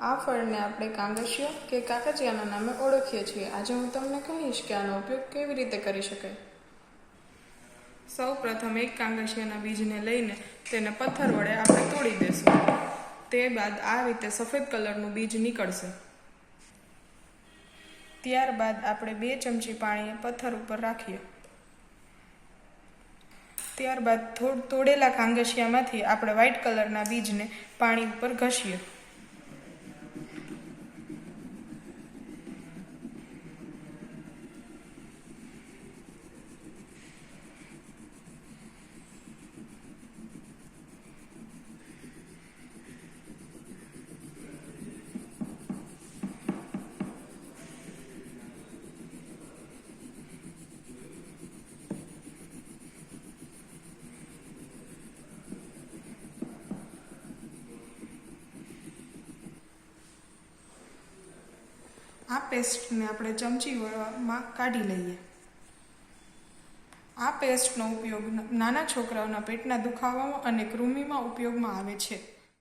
આ ફળને આપણે કાંગસિયો કે કાકચિયાના નામે ઓળખીએ છીએ. આજે હું તમને કહીશ કે આનો ઉપયોગ કેવી રીતે કરી શકાય. સૌ પ્રથમ એક કાંગસિયાના બીજને લઈને તેને પથ્થર વડે આપણે તોડી દેશું. તે બાદ આ રીતે સફેદ કલરનું બીજ નીકળશે. ત્યારબાદ આપણે બે ચમચી પાણી પથ્થર ઉપર રાખીએ. ત્યારબાદ તોડેલા કાંગસિયામાંથી આપણે વ્હાઇટ કલરના બીજને પાણી ઉપર ઘસીએ. આ પેસ્ટને આપણે ચમચીમાં કાઢી લઈએ. આ પેસ્ટનો ઉપયોગ નાના છોકરાઓના પેટના દુખાવામાં અને કૃમિમાં ઉપયોગમાં આવે છે.